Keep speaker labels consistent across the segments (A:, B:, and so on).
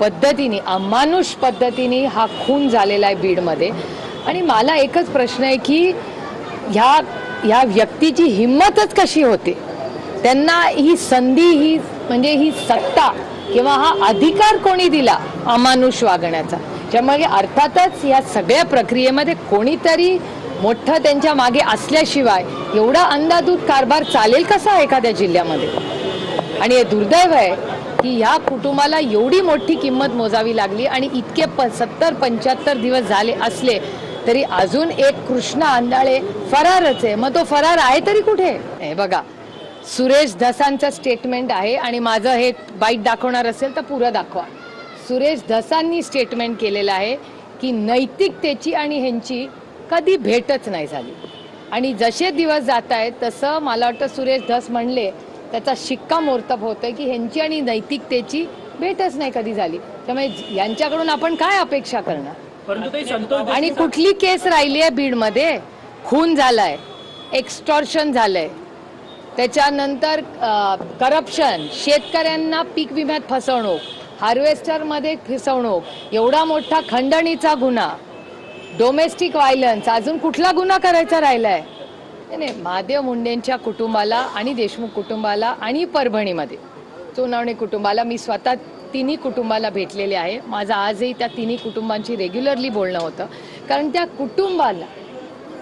A: पद्धतीने अमानुष पद्धतीने हा खून झालेला आहे बीडमध्ये. आणि मला एकच प्रश्न आहे की ह्या ह्या व्यक्तीची हिंमतच कशी होते? त्यांना ही संधी ही म्हणजे ही सत्ता किंवा हा अधिकार कोणी दिला अमानुष वागण्याचा? त्यामुळे अर्थातच या सगळ्या प्रक्रियेमध्ये कोणीतरी मोठं त्यांच्या मागे असल्याशिवाय एवढा अंदाधूत कारभार चालेल कसा एखाद्या जिल्ह्यामध्ये? आणि हे दुर्दैव आहे की ह्या कुटुंबाला एवढी मोठी किंमत मोजावी लागली आणि इतके प सत्तर पंच्याहत्तर दिवस झाले असले तरी अजून एक कृष्ण आंधळे फरारच आहे. मग तो फरार आहे तरी कुठे? हे बघा सुरेश धसांचं स्टेटमेंट आहे आणि माझं हे बाईट दाखवणार असेल तर पुरं दाखवा. सुरेश धसांनी स्टेटमेंट केलेलं आहे की नैतिकतेची आणि ह्यांची कधी भेटच नाही झाली. आणि जसे दिवस जात आहेत तसं मला वाटतं सुरेश धस म्हणले त्याचा शिक्कामोर्तब होतोय की ह्यांची आणि नैतिकतेची भेटच नाही कधी झाली. त्यामुळे यांच्याकडून आपण काय अपेक्षा करणार? आणि कुठली केस राहिली आहे बीडमध्ये? खून झालाय एक्स्टॉर्शन झालंय. त्याच्यानंतर करप्शन शेतकऱ्यांना पीक विम्यात फसवणूक हार्वेस्टरमध्ये फसवणूक एवढा मोठा खंडणीचा गुन्हा डोमेस्टिक व्हायलन्स अजून कुठला गुन्हा करायचा राहिलाय? नाही, नाही महादेव मुंडेंच्या कुटुंबाला आणि देशमुख कुटुंबाला आणि परभणीमध्ये सोनावणे कुटुंबाला मी स्वतः तिन्ही कुटुंबाला भेटलेले आहे. माझं आजही त्या तिन्ही कुटुंबांची रेग्युलरली बोलणं होतं. कारण त्या कुटुंबाला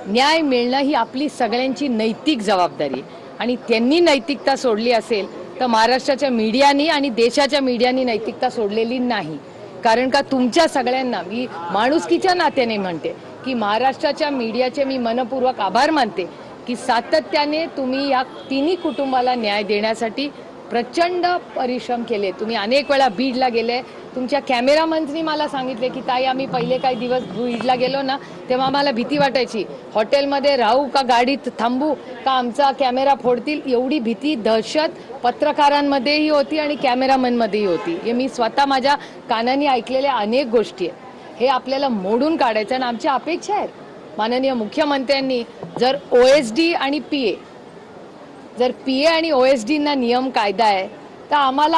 A: न्याय मिळणं ही आपली सगळ्यांची नैतिक जबाबदारी आहे. आणि त्यांनी नैतिकता सोडली असेल तर महाराष्ट्राच्या मीडियानी आणि देशाच्या मीडियानी नैतिकता सोडलेली नाही. कारण का तुमच्या सगळ्यांना मी माणुसकीच्या नात्याने म्हणते की महाराष्ट्राच्या मीडियाचे मी मनपूर्वक आभार मानते की सातत्याने तुम्ही या तिन्ही कुटुंबाला न्याय देण्यासाठी प्रचंड परिश्रम केले. तुम्ही अनेक वेळा बीडला गेले. तुमच्या कॅमेरामननी मला सांगितले की ताई आम्ही पहिले काही दिवस बीडला गेलो ना तेव्हा आम्हाला भीती वाटायची. हॉटेलमध्ये राहू का गाडीत थांबू का आमचा कॅमेरा फोडतील? एवढी भीती दहशत पत्रकारांमध्येही होती आणि कॅमेरामनमध्येही होती. हे मी स्वतः माझ्या कानाने ऐकलेल्या अनेक गोष्टी आहेत. हे आपल्याला मोडून काढायचं आणि आमची अपेक्षा आहेत. माननीय मुख्यमंत्र्यांनी जर ओ एस डी आणि पी ए जर पी ए आणि ओ एस डींना नियम कायदा आहे तर आम्हाला